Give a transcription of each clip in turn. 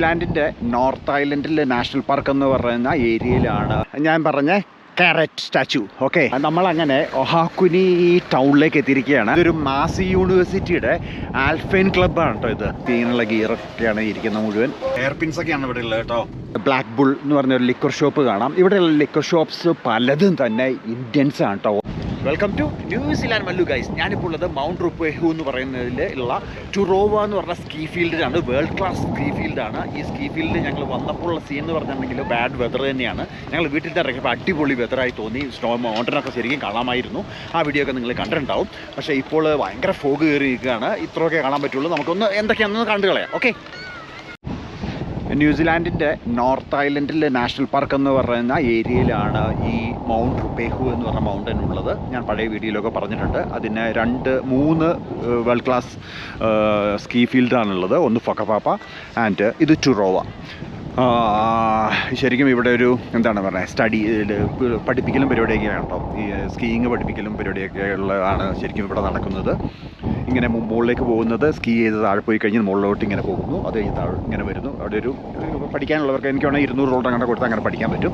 ന്യൂസിലാൻഡിന്റെ north ഐലൻഡിലെ national park എന്ന് പറയുന്ന ഏരിയയിലാണ്. ഞാൻ പറഞ്ഞ കാരറ്റ് സ്റ്റാച്ചു ഓക്കെ? നമ്മളങ്ങനെ ഒഹാക്കുനി ടൗണിലേക്ക് എത്തിയിരിക്കുകയാണ്. ഇതൊരു മാസി യൂണിവേഴ്സിറ്റിയുടെ ആൽഫൈൻ ക്ലബ്ബാണ് കേട്ടോ ഇത്. തീനുള്ള ഗിയറൊക്കെയാണ് ഇരിക്കുന്നത് മുഴുവൻ. എയർപിൻസ് ഒക്കെയാണ് ഇവിടെ ഉള്ളത് കേട്ടോ ബ്ലാക്ക് ബുൾ എന്ന് പറഞ്ഞ ഒരു ലിക്വർ ഷോപ്പ് കാണാം. ഇവിടെയുള്ള ലിക്വർ ഷോപ്സ് പലതും തന്നെ ഇന്ത്യൻസ് ആണ് കേട്ടോ welcome to New Zealand Mallu guys ഞാനിപ്പോൾ ഉള്ളത് മൗണ്ട് റുപ്പേഹു എന്ന് പറയുന്നതിൽ ഉള്ള ടുറോവ എന്ന് പറഞ്ഞ സ്കീ ഫീൽഡിലാണ് വേൾഡ് ക്ലാസ് സ്കീ ഫീൽഡാണ് ഈ സ്കീ ഫീൽഡിൽ ഞങ്ങൾ വന്നപ്പോൾ ഉള്ള സീൻ എന്ന് പറഞ്ഞിട്ടുണ്ടെങ്കിൽ ബാഡ് വെതർ തന്നെയാണ്. ഞങ്ങൾ വീട്ടിൽ തന്നെ ഇറങ്ങിയപ്പോൾ അടിപൊളി വെതറായി തോന്നി. സ്നോ മൗണ്ടനൊക്കെ ശരിക്കും കാണാമായിരുന്നു. ആ വീഡിയോ ഒക്കെ നിങ്ങൾ കണ്ടിട്ടുണ്ടാവും. പക്ഷേ ഇപ്പോൾ ഭയങ്കര ഫോഗ് കയറിയിരിക്കുകയാണ് ഇത്രയൊക്കെ കാണാൻ പറ്റുള്ളൂ. നമുക്കൊന്ന് എന്തൊക്കെയാണെന്ന് കണ്ടു കളയാം ഓക്കെ ന്യൂസിലാൻഡിന്റെ നോർത്ത് ഐലൻഡിലെ നാഷണൽ പാർക്ക് എന്ന് പറയുന്ന ഏരിയയിലാണ് ഈ മൗണ്ട് റുപേഹു എന്ന് പറഞ്ഞ മൗണ്ടൻ ഉള്ളത്. ഞാൻ പഴയ വീഡിയോയിലൊക്കെ പറഞ്ഞിട്ടുണ്ട്. അതിന് രണ്ട് മൂന്ന് വേൾഡ് ക്ലാസ് സ്കീ ഫീൽഡാണുള്ളത് ഒന്ന് ഫൊക്കപാപ്പ ആൻഡ് ഇത് ടുറോവ ശരിക്കും ഇവിടെ ഒരു എന്താണ് പറയുക സ്റ്റഡി പഠിപ്പിക്കലും പരിപാടിയൊക്കെ ആണോ ഈ സ്കീയിങ് പഠിപ്പിക്കലും പരിപാടിയൊക്കെ ഉള്ളതാണ് ശരിക്കും ഇവിടെ നടക്കുന്നത്. ഇങ്ങനെ മുകളിലേക്ക് പോകുന്നത് സ്കീ ചെയ്ത് താഴെ പോയി കഴിഞ്ഞ് മുകളിലോട്ട് ഇങ്ങനെ പോകുന്നു. അത് കഴിഞ്ഞ് താഴെ ഇങ്ങനെ വരുന്നു. അവിടെ ഒരു പഠിക്കാനുള്ളവർക്ക് എനിക്ക് വേണമെങ്കിൽ ഇരുന്നൂറ് റോഡ് അങ്ങനെ കൊടുത്ത് അങ്ങനെ പഠിക്കാൻ പറ്റും.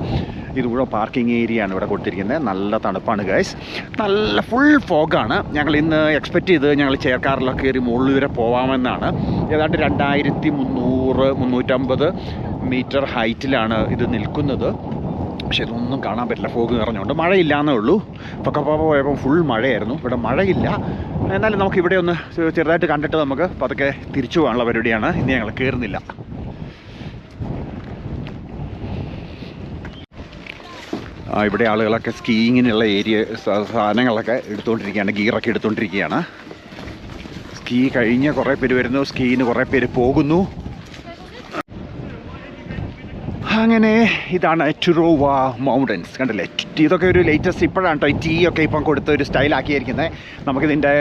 ഇത് കൂടെ പാർക്കിംഗ് ഏരിയ ആണ് ഇവിടെ കൊടുത്തിരിക്കുന്നത്. നല്ല തണുപ്പാണ് ഗൈസ് നല്ല ഫുൾ ഫോഗാണ് ഞങ്ങൾ ഇന്ന് എക്സ്പെക്റ്റ് ചെയ്ത് ഞങ്ങൾ ചേർക്കാറിലൊക്കെ കയറി മുകളിൽ വരെ പോവാമെന്നാണ്. ഏതാണ്ട് രണ്ടായിരത്തി മുന്നൂറ് മുന്നൂറ്റമ്പത് മീറ്റർ ഹൈറ്റിലാണ് ഇത് നിൽക്കുന്നത്. പക്ഷെ ഇതൊന്നും കാണാൻ പറ്റില്ല. ഫോഗ് നിറഞ്ഞുകൊണ്ട് മഴയില്ലാന്നേ ഉള്ളൂ. പൊക്കപ്പാപ്പ പോയപ്പോൾ ഫുൾ മഴയായിരുന്നു. ഇവിടെ മഴയില്ല. എന്നാലും നമുക്ക് ഇവിടെ ഒന്ന് ചെറുതായിട്ട് കണ്ടിട്ട് നമുക്ക് പതുക്കെ തിരിച്ചു പോകാനുള്ള പരിപാടിയാണ്. ഇനി ഞങ്ങൾ കയറുന്നില്ല. ഇവിടെ ആളുകളൊക്കെ സ്കീയിങ്ങിനുള്ള ഏരിയ സാധനങ്ങളൊക്കെ എടുത്തുകൊണ്ടിരിക്കുകയാണ് ഗിയറൊക്കെ എടുത്തുകൊണ്ടിരിക്കുകയാണ് സ്കീ കഴിഞ്ഞ് കുറേ പേര് വരുന്നു. സ്കീന്ന് കുറേ പേര് പോകുന്നു. അങ്ങനെ ഇതാണ് ടുറോവ മൗണ്ടൻസ് കണ്ടില്ലേ? ഇതൊക്കെ ഒരു ലേറ്റസ്റ്റ് ഇപ്പോഴാണ് കേട്ടോ ഈ ടീ ഒക്കെ ഇപ്പം കൊടുത്ത് ഒരു സ്റ്റൈലാക്കിയിരിക്കുന്നത് നമുക്കിതിന്റെ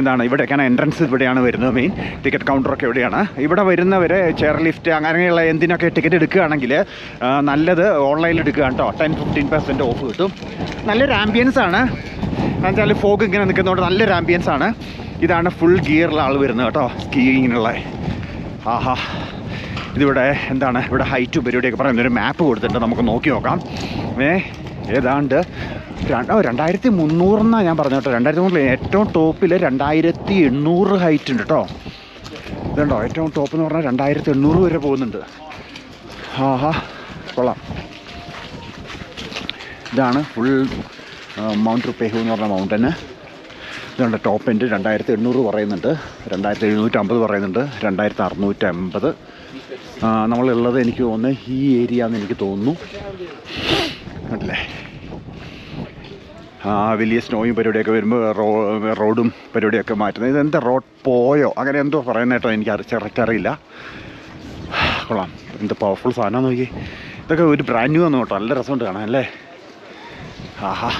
എന്താണ് ഇവിടെയൊക്കെയാണ് എൻട്രൻസ് ഇവിടെയാണ് വരുന്നത് മെയിൻ ടിക്കറ്റ് കൗണ്ടറൊക്കെ ഇവിടെയാണ്. ഇവിടെ വരുന്നവർ ചെയർ ലിഫ്റ്റ് അങ്ങനെയുള്ള എന്തിനൊക്കെ ടിക്കറ്റ് എടുക്കുകയാണെങ്കിൽ നല്ലത് ഓൺലൈനിൽ എടുക്കുക കേട്ടോ ടെൻ ഫിഫ്റ്റീൻ പെർസെന്റ് ഓഫ് കിട്ടും. നല്ലൊരു ആംബിയൻസ് ആണ്. എന്നുവെച്ചാൽ ഫോഗ് ഇങ്ങനെ നിൽക്കുന്നതുകൊണ്ട് നല്ലൊരു ആംബിയൻസ് ആണ്. ഇതാണ് ഫുൾ ഗിയറിലുള്ള ആൾ വരുന്നത് കേട്ടോ സ്കീയിങ്ങിനുള്ള ആഹാ. ഇതിവിടെ എന്താണ്? ഇവിടെ ഹൈറ്റ് പരിപാടിയൊക്കെ പറയുന്ന ഒരു മാപ്പ് കൊടുത്തിട്ട് നമുക്ക് നോക്കി നോക്കാം. ഏ ഏതാണ്ട് രണ്ടായിരത്തി മുന്നൂറെന്നാണ് ഞാൻ പറഞ്ഞു കേട്ടോ. രണ്ടായിരത്തി മുന്നൂറിൽ ഏറ്റവും ടോപ്പിൽ രണ്ടായിരത്തി എണ്ണൂറ് ഹൈറ്റ് ഉണ്ട് കേട്ടോ. ഇതുണ്ടോ? ഏറ്റവും ടോപ്പ് എന്ന് പറഞ്ഞാൽ രണ്ടായിരത്തി എണ്ണൂറ് വരെ പോകുന്നുണ്ട്. ആഹാ കൊള്ളാം. ഇതാണ് ഫുൾ മൗണ്ട് റുപ്പേഹു എന്ന് പറഞ്ഞ മൗണ്ടന് ഇതുണ്ട് ടോപ്പ് എൻഡ് രണ്ടായിരത്തി എണ്ണൂറ് പറയുന്നുണ്ട്. രണ്ടായിരത്തി എഴുന്നൂറ്റമ്പത് പറയുന്നുണ്ട്. രണ്ടായിരത്തി അറുന്നൂറ്റമ്പത് നമ്മളുള്ളത് എനിക്ക് തോന്നുന്നത് ഈ ഏരിയ എന്ന് എനിക്ക് തോന്നുന്നു. അല്ലേ? ആ വലിയ സ്നോയും പരിപാടിയൊക്കെ വരുമ്പോൾ റോ റോഡും പരിപാടിയൊക്കെ മാറ്റുന്നത്. ഇതെന്താ റോഡ് പോയോ? അങ്ങനെ എന്തോ പറയുന്ന കേട്ടോ എനിക്ക് കറക്റ്റ് അറിയില്ല. കൊള്ളാം. എന്ത് പവർഫുൾ സാധനം നോക്കി ഇതൊക്കെ ഒരു ബ്രാൻഡ് ന്യൂ വന്നു കേട്ടോ. നല്ല രസമുണ്ട് കാണാൻ അല്ലേ? ആഹാ.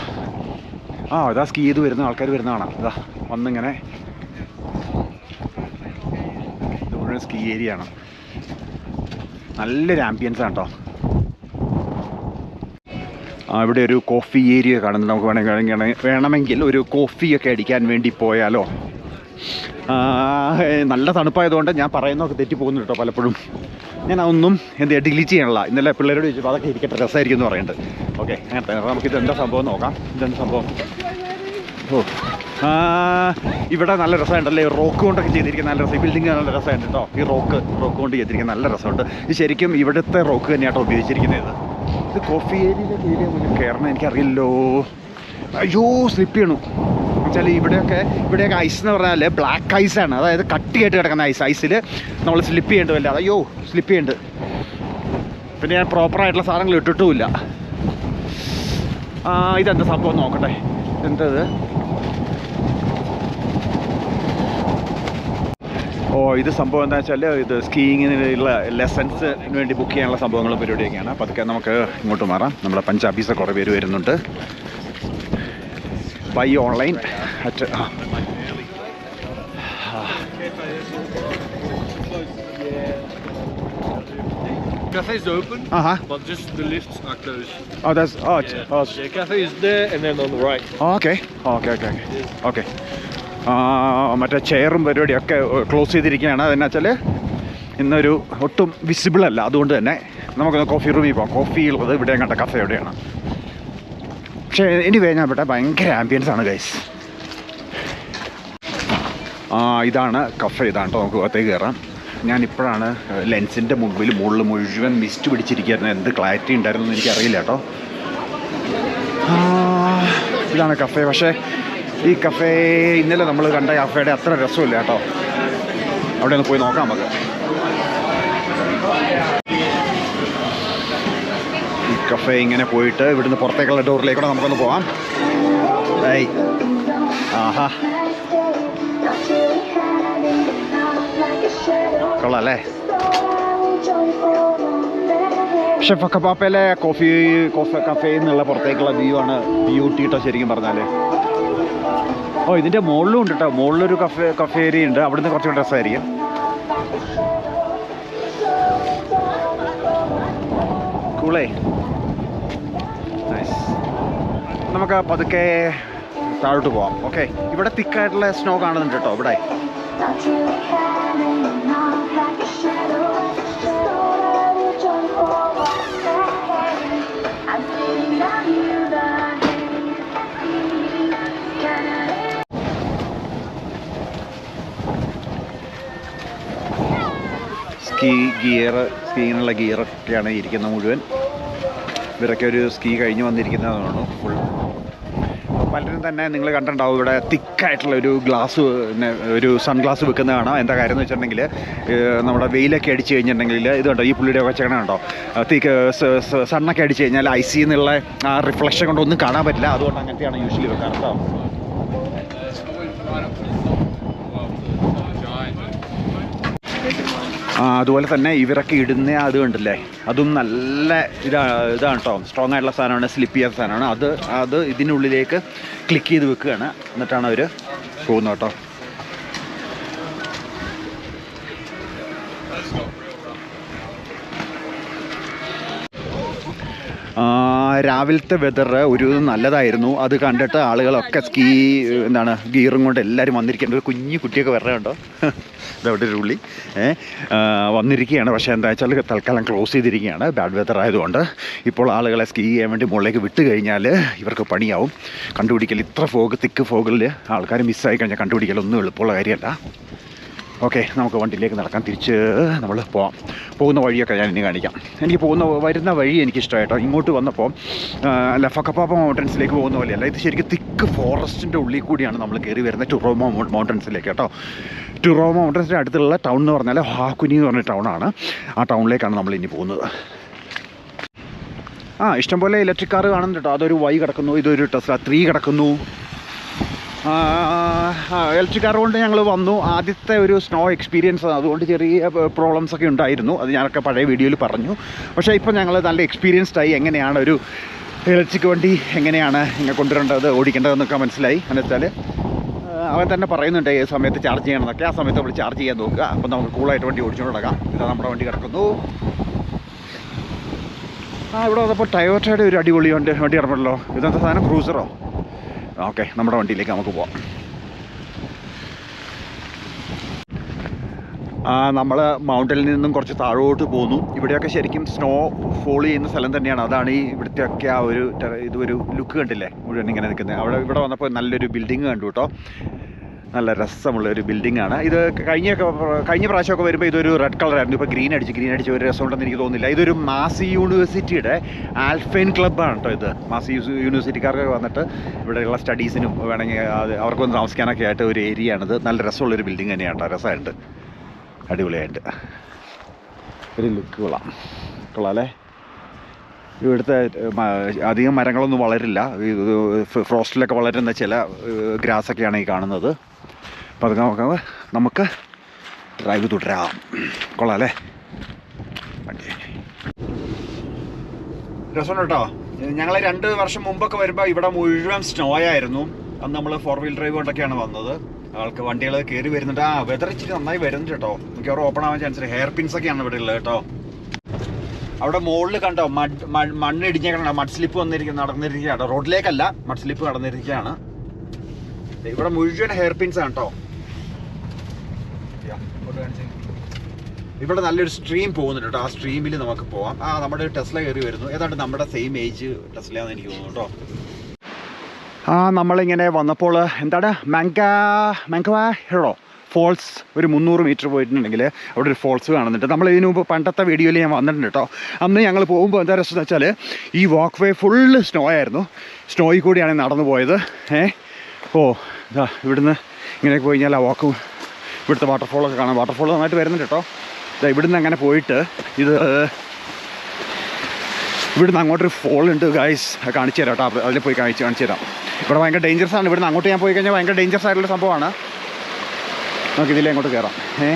ആ ഇതാ സ്കീ ചെയ്ത് വരുന്ന ആൾക്കാർ വരുന്ന കാണാം. ഇതാ വന്നിങ്ങനെ. മുഴുവൻ സ്കീ ഏരിയ ആണ്. നല്ലൊരു ആംബിയൻസ് ആണ് കേട്ടോ ഇവിടെ ഒരു കോഫി ഏരിയ കാണുന്നുണ്ട്. നമുക്ക് വേണമെങ്കിൽ വേണമെങ്കിൽ ഒരു കോഫിയൊക്കെ അടിക്കാൻ വേണ്ടി പോയാലോ. നല്ല തണുപ്പായതുകൊണ്ട് ഞാൻ പറയുന്നതൊക്കെ തെറ്റി പോകുന്നു കേട്ടോ പലപ്പോഴും. ഞാൻ അതൊന്നും എന്ത് ഡിലീറ്റ് ചെയ്യണമല്ല ഇന്നലെ പിള്ളേരോട് ചോദിച്ചപ്പോൾ അതൊക്കെ ഇരിക്കട്ടെ രസമായിരിക്കും എന്ന് പറയുന്നുണ്ട്. ഓക്കെ അങ്ങനെ നമുക്ക് ഇതെന്താ സംഭവം നോക്കാം. ഇതെന്താ സംഭവം? ഓ. ഇവിടെ നല്ല രസമുണ്ടല്ലേ റോക്ക് കൊണ്ടൊക്കെ ചെയ്തിരിക്കുന്ന നല്ല രസം. ഈ ബിൽഡിംഗ് നല്ല രസമുണ്ട് കേട്ടോ. ഈ റോക്ക് റോക്ക് കൊണ്ട് ചെയ്തിരിക്കുന്ന നല്ല രസമുണ്ട്. ഇത് ശരിക്കും ഇവിടുത്തെ റോക്ക് തന്നെയാട്ടോ ഉപയോഗിച്ചിരിക്കുന്നത് ഇത്. കോഫി ഏരിയയിലെ ഏരിയ കയറണം എനിക്കറിയില്ലോ. അയ്യോ സ്ലിപ്പ് ചെയ്യണു വെച്ചാൽ ഇവിടെയൊക്കെ ഇവിടെയൊക്കെ ഐസ് എന്ന് പറഞ്ഞാൽ ബ്ലാക്ക് ഐസാണ് അതായത് കട്ടിയായിട്ട് കിടക്കുന്ന ഐസ് ഐസിൽ നമ്മൾ സ്ലിപ്പ് ചെയ്യേണ്ടി വല്ല അയ്യോ സ്ലിപ്പ് ചെയ്യേണ്ട. പിന്നെ ഞാൻ പ്രോപ്പറായിട്ടുള്ള സാധനങ്ങൾ ഇട്ടിട്ടുമില്ല. ഇതെന്താ സംഭവം നോക്കട്ടെ. എന്തത് ഓ ഇത് സംഭവം എന്താ വെച്ചാൽ ഇത് സ്കീയിങ്ങിനുള്ള ലെസൺസിന് വേണ്ടി ബുക്ക് ചെയ്യാനുള്ള സംഭവങ്ങളും പരിപാടിയൊക്കെയാണ് അപ്പോൾ അതൊക്കെ നമുക്ക് ഇങ്ങോട്ട് മാറാം നമ്മുടെ പഞ്ചാബീസ് കുറേ പേര് വരുന്നുണ്ട് ബൈ ഓൺലൈൻ അറ്റ് ആ Cafe's open, ആഹാ but just the lifts are closed. Oh, that's oh, yeah. oh. The cafe is there and then on the right. okay okay okay okay മറ്റേ ചെയറും പരിപാടിയൊക്കെ ക്ലോസ് ചെയ്തിരിക്കുകയാണ്. അതെന്നു വെച്ചാൽ ഇന്നൊരു ഒട്ടും വിസിബിൾ അല്ല. അതുകൊണ്ട് തന്നെ നമുക്കൊന്ന് കോഫി റൂമിൽ പോകാം കോഫി ഉള്ളത് ഇവിടെ കണ്ട കഫേ എവിടെയാണ്. പക്ഷേ ഇനി കഴിഞ്ഞാൽ പെട്ടെ ഭയങ്കര ആംബിയൻസ് ആണ് ഗൈസ് ഇതാണ് കഫേ ഇതാണ് കേട്ടോ നമുക്ക് അകത്തേക്ക് കയറാം ഞാൻ ഇപ്പോഴാണ് ലെൻസിന്റെ മുമ്പിൽ മുകളിൽ മുഴുവൻ മിസ്റ്റ് പിടിച്ചിരിക്കുകയായിരുന്നു. എന്ത് ക്ലാരിറ്റി ഉണ്ടായിരുന്നു എന്ന് എനിക്കറിയില്ല കേട്ടോ ഇതാണ് കഫേ പക്ഷേ ഈ കഫേ ഇന്നലെ നമ്മൾ കണ്ട കഫേയുടെ അത്ര രസമില്ല കേട്ടോ. അവിടെ ഒന്ന് പോയി നോക്കാം നമുക്ക്. ഈ കഫേ ഇങ്ങനെ പോയിട്ട് ഇവിടുന്ന് പുറത്തേക്കുള്ള ഡോറിലേക്കൂടെ നമുക്കൊന്ന് പോവാം. ഏയ് ആഹാ. കൊള്ളാം അല്ലേ പക്ഷെ ഫക്കപ്പാപ്പയിലെ കോഫി കോഫ കഫേ എന്നുള്ള പുറത്തേക്കുള്ള വ്യൂ ആണ് ബ്യൂട്ടി കേട്ടോ ശരിക്കും പറഞ്ഞാൽ ഓ ഇതിന്റെ മുകളിലും ഉണ്ട് കേട്ടോ മുകളിലൊരു കഫേ കഫേ ഏരിയ ഉണ്ട്. അവിടുന്ന് കുറച്ച് കുറച്ചുകൂടെ രസമായിരിക്കും കൂളേ. നൈസ് നമുക്ക് പതുക്കെ താഴോട്ട് പോവാം. ഓക്കെ ഇവിടെ തിക്കായിട്ടുള്ള സ്നോ കാണുന്നുണ്ട് കേട്ടോ ഇവിടെ. സ്കീ ഗിയർ സ്കീയിനുള്ള ഗിയറൊക്കെയാണ് ഇരിക്കുന്നത് മുഴുവൻ. ഇവരൊക്കെ ഒരു സ്കീ കഴിഞ്ഞ് വന്നിരിക്കുന്നതാണ്? ഫുൾ. പലരും തന്നെ നിങ്ങൾ കണ്ടിട്ടുണ്ടാവും ഇവിടെ തിക്കായിട്ടുള്ള ഒരു ഗ്ലാസ് ഒരു സൺഗ്ലാസ് വെക്കുന്ന കാണാം. എന്താ കാര്യം എന്ന് വെച്ചിട്ടുണ്ടെങ്കിൽ നമ്മുടെ വെയിലൊക്കെ അടിച്ച് കഴിഞ്ഞിട്ടുണ്ടെങ്കിൽ ഇത് കണ്ടോ ഈ പുള്ളിയുടെ ഒക്കെ വെച്ചേക്കണ കണ്ടോ? തിക്ക് സണ്ണൊക്കെ അടിച്ച് കഴിഞ്ഞാൽ ഐ സി ആ റിഫ്ലക്ഷൻ കൊണ്ട് ഒന്നും കാണാൻ പറ്റില്ല. അതുകൊണ്ട് അങ്ങനത്തെയാണ് യൂഷ്വലി വെക്കാറ് കേട്ടോ ആ അതുപോലെ തന്നെ ഇവരൊക്കെ ഇടുന്ന അത് കണ്ടില്ലേ? അതും നല്ല ഇതാ ഇതാണ് കേട്ടോ സ്ട്രോങ് ആയിട്ടുള്ള സാധനമാണ് സ്ലിപ്പ് ചെയ്യാത്ത സാധനമാണ്. അത് അത് ഇതിനുള്ളിലേക്ക് ക്ലിക്ക് ചെയ്ത് വെക്കുകയാണ്. എന്നിട്ടാണ് അവർ പോകുന്നത് കേട്ടോ രാവിലത്തെ വെതർ ഒരു നല്ലതായിരുന്നു. അത് കണ്ടിട്ട് ആളുകളൊക്കെ സ്കീ എന്താണ് ഗിയറും കൊണ്ട് എല്ലാവരും വന്നിരിക്കേണ്ട ഒരു കുഞ്ഞു കുട്ടിയൊക്കെ വരണുണ്ടോ ഇതവിടെ ഒരു ഉള്ളി. വന്നിരിക്കുകയാണ്. പക്ഷേ എന്താ വെച്ചാൽ തൽക്കാലം ക്ലോസ് ചെയ്തിരിക്കുകയാണ്. ബാഡ് വെതർ ആയതുകൊണ്ട് ഇപ്പോൾ ആളുകളെ സ്കീ ചെയ്യാൻ വേണ്ടി മുകളിലേക്ക് വിട്ട് കഴിഞ്ഞാൽ ഇവർക്ക് പണിയാവും. കണ്ടുപിടിക്കൽ ഇത്ര ഫോഗ് തിക്ക് ഫോഗിൽ ആൾക്കാർ മിസ്സായി കഴിഞ്ഞാൽ കണ്ടുപിടിക്കൽ ഒന്നും എളുപ്പമുള്ള കാര്യമല്ല. ഓക്കെ നമുക്ക് വണ്ടിയിലേക്ക് നടക്കാം. തിരിച്ച് നമ്മൾ പോവാം. പോകുന്ന വഴിയൊക്കെ ഞാൻ ഇനി കാണിക്കാം. എനിക്ക് പോകുന്ന വരുന്ന വഴി എനിക്കിഷ്ടമായിട്ടോ ഇങ്ങോട്ട് വന്നപ്പോൾ ലഫക്കപ്പാപ്പ മൗണ്ടൻസിലേക്ക് പോകുന്ന പോലെയല്ല. ഇത് ശരിക്കും തിക്ക് ഫോറസ്റ്റിന്റെ ഉള്ളിൽ കൂടിയാണ് നമ്മൾ കയറി വരുന്നത്. ടുറോമോ മൗണ്ടൻസിലേക്ക് കേട്ടോ. ടുറോമോ മൗണ്ടൻസിന്റെ അടുത്തുള്ള ടൗൺ എന്ന് പറഞ്ഞാൽ ഹാക്കുനി എന്ന് പറഞ്ഞ ടൗണാണ് ആ ടൗണിലേക്കാണ് നമ്മൾ ഇനി പോകുന്നത്. ആ ഇഷ്ടംപോലെ ഇലക്ട്രിക് കാർ കാണുന്നുണ്ട് കേട്ടോ. അതൊരു വൈ കിടക്കുന്നു ഇതൊരു ടെസ്ല ത്രീ കിടക്കുന്നു. ഇലക്ട്രിക് കാർ കൊണ്ട് ഞങ്ങൾ വന്നു. ആദ്യത്തെ ഒരു സ്നോ എക്സ്പീരിയൻസ് അതുകൊണ്ട് ചെറിയ പ്രോബ്ലംസ് ഒക്കെ ഉണ്ടായിരുന്നു. അത് ഞാനൊക്കെ പഴയ വീഡിയോയിൽ പറഞ്ഞു. പക്ഷേ ഇപ്പോൾ ഞങ്ങൾ നല്ല എക്സ്പീരിയൻസ്ഡ് ആയി. എങ്ങനെയാണ് ഒരു ഇലക്ട്രിക് വണ്ടി എങ്ങനെയാണ് ഇങ്ങനെ കൊണ്ടുവരേണ്ടത് ഓടിക്കേണ്ടതെന്നൊക്കെ മനസ്സിലായി. എന്ന് വെച്ചാൽ അവൻ തന്നെ പറയുന്നുണ്ട് ഏത് സമയത്ത് ചാർജ് ചെയ്യണമെന്നൊക്കെ. ആ സമയത്ത് നമ്മൾ ചാർജ് ചെയ്യാൻ നോക്കുക. അപ്പം നമുക്ക് കൂളായിട്ട് വണ്ടി ഓടിച്ചുകൊണ്ട് നടക്കാം. ഇതാ നമ്മുടെ വണ്ടി കിടക്കുന്നു. ആ ഇവിടെ വന്നപ്പോൾ ടയോട്ടയുടെ ഒരു അടിപൊളി വണ്ടി വണ്ടി ഇറങ്ങുമല്ലോ ഇതെന്താ സാധനം? ക്രൂസറോ ഓക്കെ നമ്മുടെ വണ്ടിയിലേക്ക് നമുക്ക് പോവാം. നമ്മൾ മൗണ്ടനിൽ നിന്നും കുറച്ച് താഴോട്ട് പോന്നു ഇവിടെയൊക്കെ ശരിക്കും സ്നോ ഫോൾ ചെയ്യുന്ന സ്ഥലം തന്നെയാണ്. അതാണ് ഈ ഇവിടുത്തെയൊക്കെ ആ ഒരു ഇതൊരു ലുക്ക് കണ്ടില്ലേ? മുഴുവൻ ഇങ്ങനെ നിൽക്കുന്നത്. അവിടെ ഇവിടെ വന്നപ്പോൾ നല്ലൊരു ബിൽഡിങ് കണ്ടു കേട്ടോ. നല്ല രസമുള്ള ഒരു ബിൽഡിംഗ് ആണ്. ഇത് കഴിഞ്ഞ കഴിഞ്ഞ പ്രാവശ്യമൊക്കെ വരുമ്പോൾ ഇതൊരു റെഡ് കളറായിരുന്നു ഇപ്പോൾ ഗ്രീൻ അടിച്ച് ഗ്രീൻ അടിച്ച് ഒരു രസമുണ്ടെന്ന് എനിക്ക് തോന്നുന്നില്ല. ഇതൊരു മാസി യൂണിവേഴ്സിറ്റിയുടെ ആൽഫൈൻ ക്ലബ്ബാണ് കേട്ടോ ഇത്. മാസി യൂണിവേഴ്സിറ്റിക്കാർക്ക് വന്നിട്ട് ഇവിടെയുള്ള സ്റ്റഡീസിനും വേണമെങ്കിൽ അത് അവർക്ക് വന്ന് താമസിക്കാനൊക്കെ ആയിട്ട് ഒരു ഏരിയ ആണിത് നല്ല രസമുള്ളൊരു ബിൽഡിംഗ് തന്നെയാണ് കേട്ടോ രസമായിട്ട് അടിപൊളിയായിട്ട് ഒരു ലുക്ക് കൊള്ളാം. കൊള്ളാം അല്ലേ? ഇവിടുത്തെ അധികം മരങ്ങളൊന്നും വളരില്ല. ഫ്രോസ്റ്റിലൊക്കെ വളരുന്ന ചില ഗ്രാസൊക്കെയാണ് ഈ കാണുന്നത്. അപ്പോൾ അതൊക്കെ നമുക്ക് നമുക്ക് ഡ്രൈവ് തുടരാം. കൊള്ളാം അല്ലേ കേട്ടോ ഞങ്ങൾ രണ്ട് വർഷം മുമ്പൊക്കെ വരുമ്പോൾ ഇവിടെ മുഴുവൻ സ്നോ ആയിരുന്നു. അന്ന് നമ്മൾ ഫോർ വീൽ ഡ്രൈവ് കൊണ്ടൊക്കെയാണ് വന്നത്. ആൾക്ക് വണ്ടികൾ കയറി വരുന്നുണ്ട്. ആ വെതർ ഇച്ചിരി നന്നായി വരുന്നുണ്ട് കേട്ടോ. മിക്കവാറും ഓപ്പൺ ആവാൻ ചാൻസ് ഹെയർ പിൻസ് ഒക്കെയാണ് ഇവിടെ ഉള്ളത് കേട്ടോ. അവിടെ മുകളിൽ കണ്ടോ? മഡ് മണ്ണ് ഇടിഞ്ഞേക്കണ മഡ് സ്ലിപ്പ് വന്നിരിക്കുന്ന നടന്നിരിക്കുകയാണ് റോഡിലേക്കല്ല മഡ് സ്ലിപ്പ് നടന്നിരിക്കുകയാണ് ഇവിടെ മുഴുവൻ ഹെയർ പിൻസ് ആണ് കേട്ടോ ഇവിടെ നല്ലൊരു സ്ട്രീം പോകുന്നുണ്ട് കേട്ടോ ആ സ്ട്രീമിൽ നമുക്ക് പോവാം. ആ നമ്മുടെ ടെസ്ല കയറി വരുന്നു. ഏതാണ്ട് നമ്മുടെ സെയിം ഏജ് ടെസ്ലയാണെന്ന് എനിക്ക് തോന്നുന്നു കേട്ടോ ആ നമ്മളിങ്ങനെ വന്നപ്പോൾ എന്താണ്? മാങ്ക മാങ്കവ ഫോൾസ് ഒരു മുന്നൂറ് മീറ്റർ പോയിട്ടുണ്ടെങ്കിൽ അവിടെ ഒരു ഫോൾസ് കാണുന്നുണ്ട്. നമ്മൾ ഇതിനു മുമ്പ് പണ്ടത്തെ വീഡിയോയിൽ ഞാൻ വന്നിട്ടുണ്ട് കേട്ടോ അന്ന് ഞങ്ങൾ പോകുമ്പോൾ എന്താ രസം എന്ന് വെച്ചാൽ ഈ വാക്ക് വേ ഫുള്ള് സ്നോ ആയിരുന്നു സ്നോയിൽ കൂടിയാണ് നടന്നു പോയത്. ഏ? ഓ ഇതാ ഇവിടുന്ന് ഇങ്ങനെ പോയി കഴിഞ്ഞാൽ ആ വാക്ക് ഇവിടുത്തെ വാട്ടർഫോളൊക്കെ കാണാം. വാട്ടർഫോൾ നന്നായിട്ട് വരുന്നുണ്ട് കേട്ടോ. ഇതാ ഇവിടുന്ന് അങ്ങനെ പോയിട്ട് ഇത് ഇവിടുന്ന് അങ്ങോട്ടൊരു ഫോൾ ഉണ്ട് ഗൈസ് കാണിച്ചു തരാം കേട്ടോ. അതിൽ പോയി കാണിച്ച് കാണിച്ചു തരാം. ഇവിടെ ഭയങ്കര ഡേഞ്ചറസ് ആണ്. ഇവിടുന്ന് അങ്ങോട്ട് ഞാൻ പോയി കഴിഞ്ഞാൽ ഭയങ്കര ഡേഞ്ചറസ് ആയിട്ടുള്ള സംഭവമാണ്. നമുക്ക് ഇതിലേ അങ്ങോട്ട് കയറാം ഏ?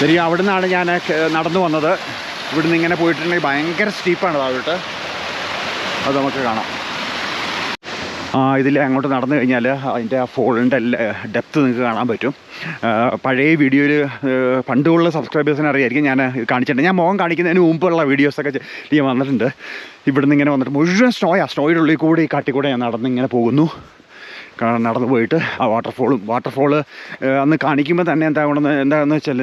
ശരി അവിടെ നിന്നാണ് ഞാൻ നടന്നു വന്നത്. ഇവിടുന്ന് ഇങ്ങനെ പോയിട്ടുണ്ടെങ്കിൽ ഭയങ്കര സ്റ്റീപ്പാണ് താഴോട്ട്. അത് നമുക്ക് കാണാം. ഇതിൽ അങ്ങോട്ട് നടന്നു കഴിഞ്ഞാൽ അതിന്റെ ആ ഫോളിന്റെ ഡെപ്ത് നിങ്ങൾക്ക് കാണാൻ പറ്റും. പഴയ വീഡിയോയിൽ പണ്ടുള്ള സബ്സ്ക്രൈബേഴ്സിനെ അറിയായിരിക്കും ഞാൻ കാണിച്ചിട്ടുണ്ട്. ഞാൻ മുഖം കാണിക്കുന്നതിന് മുമ്പുള്ള വീഡിയോസൊക്കെ ഞാൻ വന്നിട്ടുണ്ട്. ഇവിടുന്ന് ഇങ്ങനെ വന്നിട്ട് മുഴുവൻ സ്നോയാണ് സ്നോയുടെ ഉള്ളിൽ കൂടി ഈ കാട്ടിക്കൂടെ ഞാൻ നടന്ന് ഇങ്ങനെ പോകുന്നു. നടന്നു പോയിട്ട് ആ വാട്ടർഫോളും വാട്ടർഫോൾ അന്ന് കാണിക്കുമ്പോൾ തന്നെ എന്താകണമെന്ന് എന്താണെന്ന് വെച്ചാൽ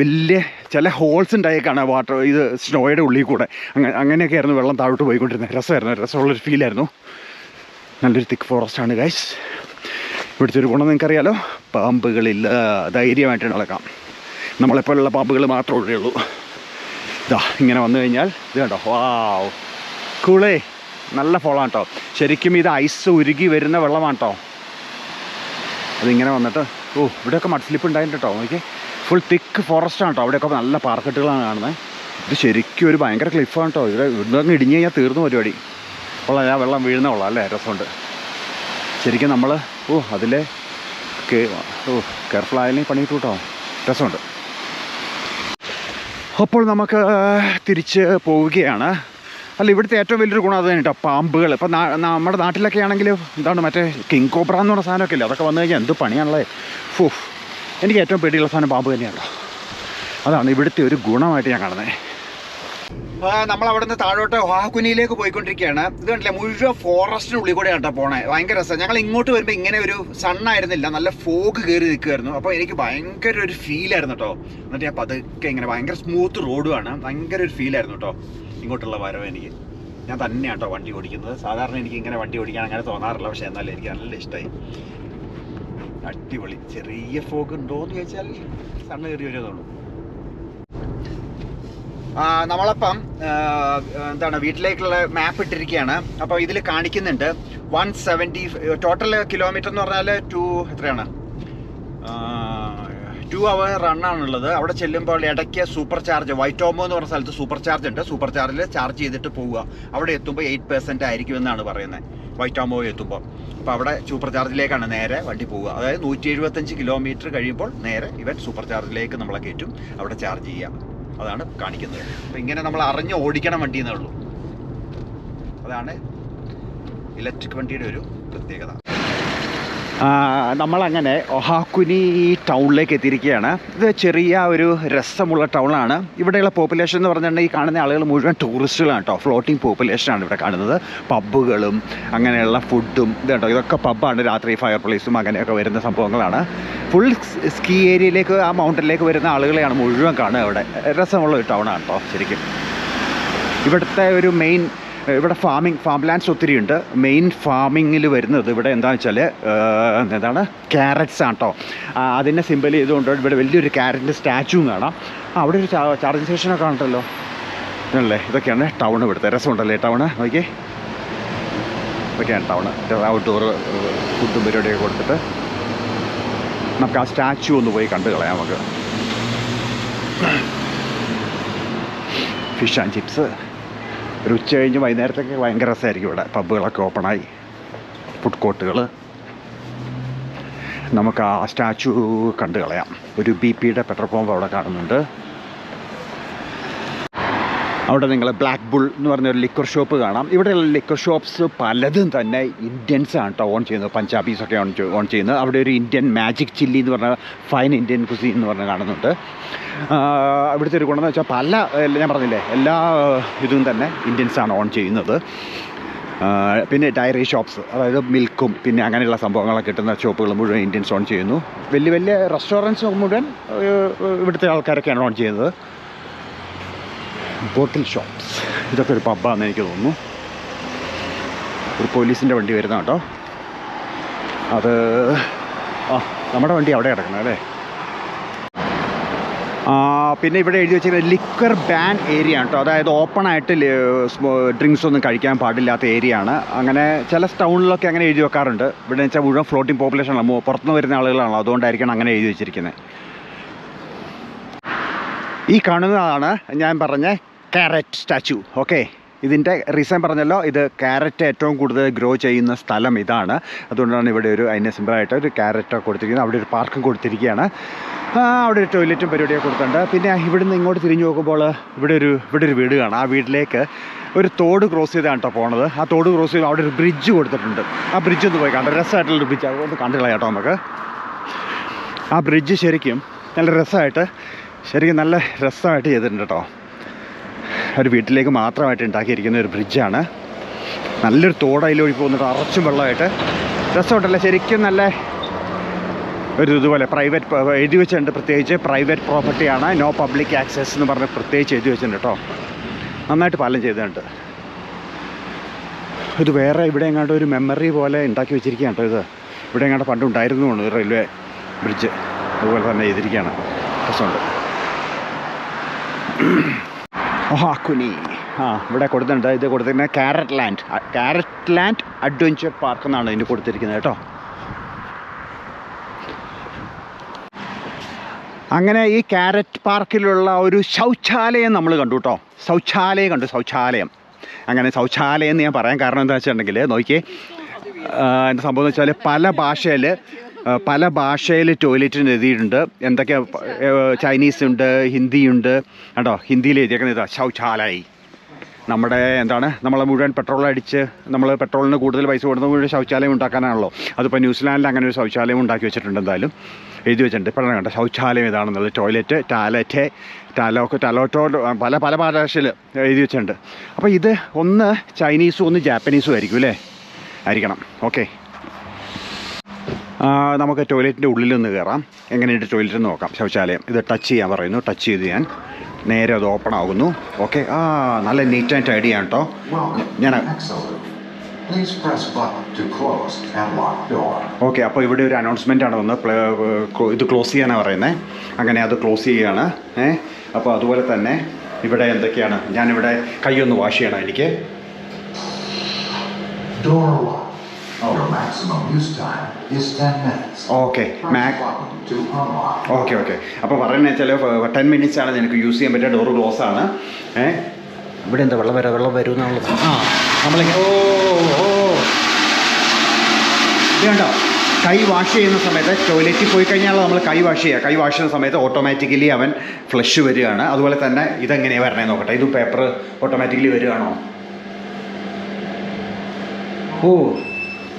വലിയ ചില ഹോൾസ് ഉണ്ടായേക്കാണ് വാട്ടർ ഇത് സ്നോയുടെ ഉള്ളിൽ കൂടെ. അങ്ങനെ അങ്ങനെയൊക്കെ ആയിരുന്നു വെള്ളം താഴോട്ട് പോയിക്കൊണ്ടിരുന്നത്. രസമായിരുന്നു രസമുള്ളൊരു ഫീലായിരുന്നു നല്ലൊരു തിക്ക് ഫോറസ്റ്റാണ് ഗൈസ് ഇവിടുത്തെ ഒരു ഗുണം നിങ്ങൾക്കറിയാലോ? പാമ്പുകളില്ല ധൈര്യമായിട്ട് നടക്കാം. നമ്മളെപ്പോലുള്ള പാമ്പുകൾ മാത്രമേ ഉള്ളൂ. ഇതാ ഇങ്ങനെ വന്നു കഴിഞ്ഞാൽ ഇത് കണ്ടോ? വാവ് കൂളേ നല്ല ഫോളാണ് കേട്ടോ ശരിക്കും ഇത് ഐസ് ഉരുകി വരുന്ന വെള്ളമാണ് കേട്ടോ അതിങ്ങനെ വന്നിട്ട് ഓ ഇവിടെയൊക്കെ മഡ് സ്ലിപ്പ് ഉണ്ടായിട്ടുണ്ട് കേട്ടോ നോക്കി ഫുൾ തിക്ക് ഫോറസ്റ്റാണ് കേട്ടോ അവിടെയൊക്കെ നല്ല പാർക്കെട്ടുകളാണ് കാണുന്നത്. ഇത് ശരിക്കും ഒരു ഭയങ്കര ക്ലിഫാണ് കേട്ടോ ഇവിടെ ഇവിടുന്ന് ഇടിഞ്ഞ് കഴിഞ്ഞാൽ തീർന്നു പരിപാടി. കൊള്ളാം ഞാൻ വെള്ളം വീഴുന്ന കൊള്ളാം അല്ലേ? രസമുണ്ട്. ശരിക്കും നമ്മൾ ഓ അതിലെ ഓ കെയർഫുൾ ആയാലും പണി കിട്ടും. രസമുണ്ട്. അപ്പോൾ നമുക്ക് തിരിച്ച് പോവുകയാണ്. അല്ല ഇവിടുത്തെ ഏറ്റവും വലിയൊരു ഗുണം അത് കേട്ടോ പാമ്പുകൾ. ഇപ്പം നമ്മുടെ നാട്ടിലൊക്കെ ആണെങ്കിൽ എന്താണ് മറ്റേ കിങ് കോബ്ര എന്ന് പറഞ്ഞ സാധനമൊക്കെ ഇല്ലേ? അതൊക്കെ വന്നു കഴിഞ്ഞാൽ എന്ത് പണിയാണല്ലേ? ഫൂ എനിക്ക് ഏറ്റവും പേടിയുള്ള സാധനം പാമ്പ് തന്നെയാണ് അതാണ് ഇവിടുത്തെ ഒരു ഗുണമായിട്ട് ഞാൻ കാണുന്നത് നമ്മൾ അവിടെ നിന്ന് താഴോട്ട് വാഹകുനിയിലേക്ക് പോയിക്കൊണ്ടിരിക്കുകയാണ്. ഇത് കണ്ടില്ലേ മുഴുവൻ ഫോറസ്റ്റിനുള്ളിൽ കൂടെ കേട്ടോ പോണേ. ഭയങ്കര രസം. ഞങ്ങൾ ഇങ്ങോട്ട് വരുമ്പോൾ ഇങ്ങനെ ഒരു സണ്ണായിരുന്നില്ല നല്ല ഫോഗ് കയറി നിൽക്കുമായിരുന്നു അപ്പോൾ എനിക്ക് ഭയങ്കര ഒരു ഫീലായിരുന്നു കേട്ടോ. എന്നിട്ട് ഞാൻ പതുക്കെ ഇങ്ങനെ ഭയങ്കര സ്മൂത്ത് റോഡുമാണ് ഭയങ്കര ഒരു ഫീലായിരുന്നു കേട്ടോ. ഇങ്ങോട്ടുള്ള വരവ് എനിക്ക്. ഞാൻ തന്നെയാണ് കേട്ടോ വണ്ടി ഓടിക്കുന്നത്. സാധാരണ എനിക്ക് ഇങ്ങനെ വണ്ടി ഓടിക്കാൻ അങ്ങനെ തോന്നാറില്ല. പക്ഷേ എന്നാലും എനിക്ക് നല്ല ഇഷ്ടമായി അടിപൊളി. ചെറിയ ഫോഗ് ഉണ്ടോ എന്ന് ചോദിച്ചാൽ സണ്ണ് കയറി വരുന്നുള്ളൂ ആ, നമ്മളപ്പം എന്താണ് വീട്ടിലേക്കുള്ള മാപ്പ് ഇട്ടിരിക്കുകയാണ്. അപ്പോൾ ഇതിൽ കാണിക്കുന്നുണ്ട് വൺ സെവന്റി ടോട്ടൽ കിലോമീറ്റർ എന്ന് പറഞ്ഞാൽ ടു എത്രയാണ്? ടു അവർ റണ്ണാണുള്ളത് അവിടെ ചെല്ലുമ്പോൾ ഇടയ്ക്ക് സൂപ്പർ ചാർജ് വൈറ്റോമോ എന്ന് പറഞ്ഞ സ്ഥലത്ത് സൂപ്പർ ചാർജ് ഉണ്ട്. സൂപ്പർ ചാർജിൽ ചാർജ് ചെയ്തിട്ട് പോവുക. അവിടെ എത്തുമ്പോൾ എയ്റ്റ് പെർസെന്റ് ആയിരിക്കും എന്നാണ് പറയുന്നത്. വൈറ്റോമോ എത്തുമ്പോൾ അപ്പോൾ അവിടെ സൂപ്പർ ചാർജിലേക്കാണ് നേരെ വണ്ടി പോവുക. അതായത് നൂറ്റി എഴുപത്തഞ്ച് കിലോമീറ്റർ കഴിയുമ്പോൾ നേരെ ഇവൻ സൂപ്പർ ചാർജിലേക്ക് നമ്മളെ കയറ്റും. അവിടെ ചാർജ് ചെയ്യാം. അതാണ് കാണിക്കുന്നത്. അപ്പം ഇങ്ങനെ നമ്മൾ അറിഞ്ഞ് ഓടിക്കണം വണ്ടി എന്നേ ഉള്ളൂ. അതാണ് ഇലക്ട്രിക് വണ്ടിയുടെ ഒരു പ്രത്യേകത. നമ്മളങ്ങനെ ഒഹാക്കുനി ടൗണിലേക്ക് എത്തിയിരിക്കുകയാണ് ഇത് ചെറിയ ഒരു രസമുള്ള ടൗണാണ്. ഇവിടെയുള്ള പോപ്പുലേഷൻ എന്ന് പറഞ്ഞിട്ടുണ്ടെങ്കിൽ ഈ കാണുന്ന ആളുകൾ മുഴുവൻ ടൂറിസ്റ്റുകളാണ് കേട്ടോ. ഫ്ലോട്ടിംഗ് പോപ്പുലേഷനാണ് ഇവിടെ കാണുന്നത്. പബ്ബുകളും അങ്ങനെയുള്ള ഫുഡും ഇതുണ്ടോ? ഇതൊക്കെ പബ്ബാണ് രാത്രി ഫയർ പ്ലേസും അങ്ങനെയൊക്കെ വരുന്ന സംഭവങ്ങളാണ്. ഫുൾ സ്കീ ഏരിയയിലേക്ക് ആ മൗണ്ടനിലേക്ക് വരുന്ന ആളുകളെയാണ് മുഴുവൻ കാണുക ഇവിടെ. രസമുള്ള ഒരു ടൗണാണ് കേട്ടോ ശരിക്കും. ഇവിടുത്തെ ഒരു മെയിൻ ഇവിടെ ഫാമിംഗ് ഫാം ലാൻഡ്സ് ഒത്തിരി ഉണ്ട് മെയിൻ ഫാമിങ്ങിൽ വരുന്നത് ഇവിടെ എന്താണെന്ന് വെച്ചാൽ എന്താണ്? ക്യാരറ്റ്സ് ആണ് കേട്ടോ അതിനെ സിമ്പിൾ ചെയ്തുകൊണ്ട് ഇവിടെ വലിയൊരു ക്യാരറ്റിന്റെ സ്റ്റാച്ചുവും കാണാം. അവിടെ ഒരു ചാർജിങ് സ്റ്റേഷനൊക്കെ ഉണ്ടല്ലോ അല്ലേ ഇതൊക്കെയാണ് ടൗൺ ഇവിടുത്തെ. രസമുണ്ടല്ലേ ടൗണ് നോക്കിയേ. ഇതൊക്കെയാണ് ടൗണ് ഔട്ട്ഡോർ ഫുഡും പരിപാടിയൊക്കെ കൊടുത്തിട്ട് നമുക്ക് ആ സ്റ്റാച്ചു ഒന്ന് പോയി കണ്ടു കളയാം നമുക്ക്. ഫിഷ് ആൻഡ് ചിപ്സ് ഒരു ഉച്ച കഴിഞ്ഞ് വൈകുന്നേരത്തൊക്കെ ഭയങ്കര രസമായിരിക്കും ഇവിടെ. പബ്ബുകളൊക്കെ ഓപ്പണായി. ഫുഡ് കോർട്ടുകൾ നമുക്ക് ആ സ്റ്റാച്ചു കണ്ടു കളയാം ഒരു ബി പിയുടെ പെട്രോൾ പമ്പ് അവിടെ കാണുന്നുണ്ട്. അവിടെ നിങ്ങൾ ബ്ലാക്ക് ബുൾ എന്ന് പറഞ്ഞ ഒരു ലിക്വർ ഷോപ്പ് കാണാം. ഇവിടെയുള്ള ലിക്വർ ഷോപ്പ്സ് പലതും തന്നെ ഇന്ത്യൻസ് ആണ് കേട്ടോ ഓൺ ചെയ്യുന്നത്. പഞ്ചാബീസൊക്കെ ഓൺ ഓൺ ചെയ്യുന്നത്. അവിടെ ഒരു ഇന്ത്യൻ മാജിക് ചില്ലി എന്ന് പറഞ്ഞ ഫൈൻ ഇന്ത്യൻ കുസി എന്ന് പറഞ്ഞ് കാണുന്നുണ്ട്. ഇവിടുത്തെ ഒരു ഗുണമെന്ന് വെച്ചാൽ പല ഞാൻ പറഞ്ഞില്ലേ എല്ലാ ഇതും തന്നെ ഇന്ത്യൻസ് ആണ് ഓൺ ചെയ്യുന്നത്. പിന്നെ ഡയറി ഷോപ്സ് അതായത് മിൽക്കും പിന്നെ അങ്ങനെയുള്ള സംഭവങ്ങളൊക്കെ കിട്ടുന്ന ഷോപ്പുകൾ മുഴുവൻ ഇന്ത്യൻസ് ഓൺ ചെയ്യുന്നു. വലിയ വലിയ റെസ്റ്റോറന്റ്സ് മുഴുവൻ ഇവിടുത്തെ ആൾക്കാരൊക്കെയാണ് ഓൺ ചെയ്യുന്നത്. ബോട്ടിൽ ഷോപ്സ് ഇതൊക്കെ ഒരു പബ്ബാന്ന് എനിക്ക് തോന്നുന്നു. ഒരു പോലീസിന്റെ വണ്ടി വരുന്ന കേട്ടോ. അത് ആ നമ്മുടെ വണ്ടി അവിടെ കിടക്കണം അല്ലേ? പിന്നെ ഇവിടെ എഴുതി വെച്ചിരിക്കുന്നത് ലിക്കർ ബാൻ ഏരിയ കേട്ടോ. അതായത് ഓപ്പൺ ആയിട്ട് ഡ്രിങ്ക്സ് ഒന്നും കഴിക്കാൻ പാടില്ലാത്ത ഏരിയ ആണ്. അങ്ങനെ ചില ടൗണിലൊക്കെ അങ്ങനെ എഴുതി വെക്കാറുണ്ട്. ഇവിടെ വെച്ചാൽ മുഴുവൻ ഫ്ലോട്ടിംഗ് പോപ്പുലേഷൻ ആണ്. പുറത്തുനിന്ന് വരുന്ന ആളുകളാണല്ലോ അതുകൊണ്ടായിരിക്കണം അങ്ങനെ എഴുതി വെച്ചിരിക്കുന്നത് ഈ കാണുന്നതാണ് ഞാൻ പറഞ്ഞ കാരറ്റ് സ്റ്റാച്ചു ഓക്കെ ഇതിന്റെ റീസൺ പറഞ്ഞല്ലോ. ഇത് ക്യാരറ്റ് ഏറ്റവും കൂടുതൽ ഗ്രോ ചെയ്യുന്ന സ്ഥലം ഇതാണ്. അതുകൊണ്ടാണ് ഇവിടെ ഒരു അതിന് സിമ്പിളായിട്ട് ഒരു ക്യാരറ്റ് കൊടുത്തിരിക്കുന്നത്. അവിടെ ഒരു പാർക്കും കൊടുത്തിരിക്കുകയാണ്. അവിടെ ഒരു ടോയ്ലറ്റും പരിപാടിയൊക്കെ കൊടുത്തിട്ടുണ്ട്. പിന്നെ ഇവിടുന്ന് ഇങ്ങോട്ട് തിരിഞ്ഞു നോക്കുമ്പോൾ ഇവിടെ ഒരു ഇവിടെ ഒരു വീട് കാണാം. ആ വീട്ടിലേക്ക് ഒരു തോട് ക്രോസ് ചെയ്താണ് കേട്ടോ പോണത്. ആ തോട് ക്രോസ് ചെയ്ത് അവിടെ ഒരു ബ്രിഡ്ജ് കൊടുത്തിട്ടുണ്ട്. ആ ബ്രിഡ്ജ് ഒന്ന് പോയി കണ്ടോ? രസമായിട്ടുള്ളൊരു ബ്രിഡ്ജ് അതുകൊണ്ട് കണ്ടു കളയാം കേട്ടോ നമുക്ക്. ആ ബ്രിഡ്ജ് ശരിക്കും നല്ല രസമായിട്ട് ശരിക്കും നല്ല രസമായിട്ട് ചെയ്തിട്ടുണ്ട് കേട്ടോ. ഒരു വീട്ടിലേക്ക് മാത്രമായിട്ട് ഉണ്ടാക്കിയിരിക്കുന്ന ഒരു ബ്രിഡ്ജാണ് നല്ലൊരു തോടയിലൊഴി പോകുന്നത് അറച്ചും വെള്ളമായിട്ട്. രസമുണ്ടല്ലേ? ശരിക്കും നല്ല ഒരു ഇതുപോലെ പ്രൈവറ്റ് എഴുതി വെച്ചിട്ടുണ്ട് പ്രത്യേകിച്ച്. പ്രൈവറ്റ് പ്രോപ്പർട്ടിയാണ് നോ പബ്ലിക് ആക്സസ് എന്ന് പറഞ്ഞ് പ്രത്യേകിച്ച് എഴുതി വെച്ചിട്ടുണ്ട് കേട്ടോ. നന്നായിട്ട് പാലം ചെയ്തിട്ടുണ്ട്. ഇത് വേറെ ഇവിടെ എങ്ങാണ്ട് ഒരു മെമ്മറി പോലെ ഉണ്ടാക്കി വെച്ചിരിക്കുകയാണ് കേട്ടോ ഇത്. ഇവിടെ എങ്ങാണ്ട് പണ്ട് ഉണ്ടായിരുന്നു ഒരു റെയിൽവേ ബ്രിഡ്ജ് അതുപോലെ തന്നെ ചെയ്തിരിക്കുകയാണ്. രസമുണ്ട്. ഒഹാക്കുനി ആ ഇവിടെ കൊടുത്തിട്ടുണ്ട്. ഇത് കൊടുത്തിരിക്കുന്നത് carrot land carrot land adventure park എന്നാണ് ഇതിന് കൊടുത്തിരിക്കുന്നത് കേട്ടോ. അങ്ങനെ ഈ കാരറ്റ് പാർക്കിലുള്ള ഒരു ശൗചാലയം നമ്മൾ കണ്ടു കേട്ടോ. ശൗചാലയം കണ്ടു ശൗചാലയം. അങ്ങനെ ശൗചാലയം എന്ന് ഞാൻ പറയാൻ കാരണം എന്താ വെച്ചിട്ടുണ്ടെങ്കിൽ നോക്കിയേ. എന്റെ സംഭവം എന്ന് വെച്ചാൽ പല ഭാഷയിൽ പല ഭാഷയിൽ ടോയ്ലറ്റിന് എഴുതിയിട്ടുണ്ട്. എന്തൊക്കെ ചൈനീസ് ഉണ്ട് ഹിന്ദിയുണ്ട്. കേട്ടോ ഹിന്ദിയിൽ എഴുതിയേക്കുന്നത് ഇതാ ശൗചാലായി. നമ്മുടെ എന്താണ് നമ്മൾ മുഴുവൻ പെട്രോൾ അടിച്ച് നമ്മൾ പെട്രോളിന് കൂടുതൽ പൈസ കൊടുത്ത് മുഴുവൻ ശൗചാലയം ഉണ്ടാക്കാനാണല്ലോ. അതിപ്പോൾ ന്യൂസിലാൻഡിൽ അങ്ങനെ ഒരു ശൗചാലയം ഉണ്ടാക്കി വെച്ചിട്ടുണ്ട് എന്തായാലും. എഴുതി വെച്ചിട്ടുണ്ട്. ഇപ്പോഴാണ് കണ്ട ശൗചാലയം ഇതാണെന്നുള്ളത്. ടോയ്ലറ്റ് ടാലറ്റ് ടാലോക്ക് ടാലോട്ടോ പല പല ഭാഷയിൽ എഴുതി വെച്ചിട്ടുണ്ട്. അപ്പോൾ ഇത് ഒന്ന് ചൈനീസും ഒന്ന് ജാപ്പനീസും ആയിരിക്കും അല്ലേ? ആയിരിക്കണം. ഓക്കെ നമുക്ക് ടോയ്ലറ്റിന്റെ ഉള്ളിലൊന്ന് കയറാം എങ്ങനെയുണ്ട് ടോയ്ലറ്റ് നോക്കാം. ശൗചാലയം. ഇത് ടച്ച് ചെയ്യാൻ പറയുന്നു. ടച്ച് ചെയ്ത് ഞാൻ നേരെ അത് ഓപ്പൺ ആകുന്നു ഓക്കെ ആ നല്ല നീറ്റ് ആൻഡ് ടൈഡി ആണ് കേട്ടോ ഞാൻ. ഓക്കെ അപ്പോൾ ഇവിടെ ഒരു അനൗൺസ്മെന്റ് ആണ് വന്ന് ഇത് ക്ലോസ് ചെയ്യാനാണ് പറയുന്നത് അങ്ങനെ അത് ക്ലോസ് ചെയ്യുകയാണ് ഏ അപ്പോൾ അതുപോലെ തന്നെ ഇവിടെ എന്തൊക്കെയാണ്? ഞാനിവിടെ കൈയൊന്ന് വാഷ് ചെയ്യണം എനിക്ക്. Lock. Your maximum use time is 10 minutes. Okay. Okay okay അപ്പോൾ പറയുന്നത് വെച്ചാൽ ടെൻ മിനിറ്റ്സ് ആണ് നിനക്ക് യൂസ് ചെയ്യാൻ പറ്റിയ ഡോറ് ക്ലോസ് ആണ്. ഏ ഇവിടെ എന്താ വെള്ളം വരാം വെള്ളം വരും എന്നുള്ളത്? ആ നമ്മളിങ്ങനെ ഓ ഓ. കൈ വാഷ് ചെയ്യുന്ന സമയത്ത് ടോയ്ലറ്റിൽ പോയി കഴിഞ്ഞാൽ നമ്മൾ കൈ വാഷ് ചെയ്യുക കൈ വാഷ് ചെയ്യുന്ന സമയത്ത് ഓട്ടോമാറ്റിക്കലി അവൻ ഫ്ലഷ് വരികയാണ്. അതുപോലെ തന്നെ ഇതെങ്ങനെയാണ് വരണേ നോക്കട്ടെ. ഇതും പേപ്പർ ഓട്ടോമാറ്റിക്കലി വരികയാണോ? ഓ.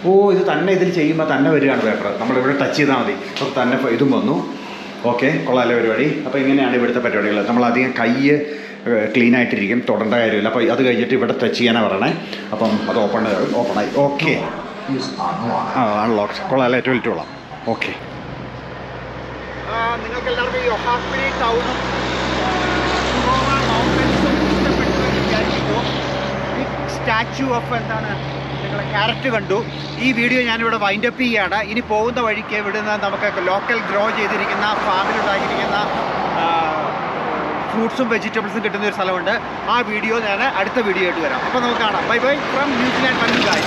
ഓ ഇത് തന്നെ ഇതിൽ ചെയ്യുമ്പോൾ തന്നെ വരികയാണ് പേപ്പർ നമ്മളിവിടെ ടച്ച് ചെയ്താൽ മതി. അപ്പോൾ തന്നെ ഇതും വന്നു. ഓക്കെ കൊള്ളാലോ പരിപാടി. അപ്പോൾ ഇങ്ങനെയാണ് ഇവിടുത്തെ പരിപാടികൾ. നമ്മളധികം കൈ ക്ലീൻ ആയിട്ടിരിക്കും. തൊടേണ്ട കാര്യമില്ല. അപ്പോൾ അത് കഴിഞ്ഞിട്ട് ഇവിടെ ടച്ച് ചെയ്യാനാണ് പറയണേ. അപ്പം അത് ഓപ്പൺ ഓപ്പണായി ഓക്കെ. ആ അൺലോക്ക് കൊള്ളാം ട്വൽറ്റ് കൊള്ളാം ഓക്കെ സ്റ്റാച്യു ഓഫ് എന്താണ്? നിങ്ങളെ ക്യാരറ്റ് കണ്ടു. ഈ വീഡിയോ ഞാനിവിടെ വൈൻഡപ്പ് ചെയ്യുകയാണ് ഇനി പോകുന്ന വഴിക്ക് ഇവിടുന്ന് നമുക്ക് ലോക്കൽ ഗ്രോ ചെയ്തിരിക്കുന്ന ഫാമിലുണ്ടാക്കിയിരിക്കുന്ന ഫ്രൂട്ട്സും വെജിറ്റബിൾസും കിട്ടുന്ന ഒരു സ്ഥലമുണ്ട്. ആ വീഡിയോ ഞാൻ അടുത്ത വീഡിയോ ആയിട്ട് വരാം. അപ്പോൾ നമുക്ക് കാണാം. ബൈ ബൈ ഫ്രം ന്യൂസിലാൻഡ് മഞ്ഞു ഗായ്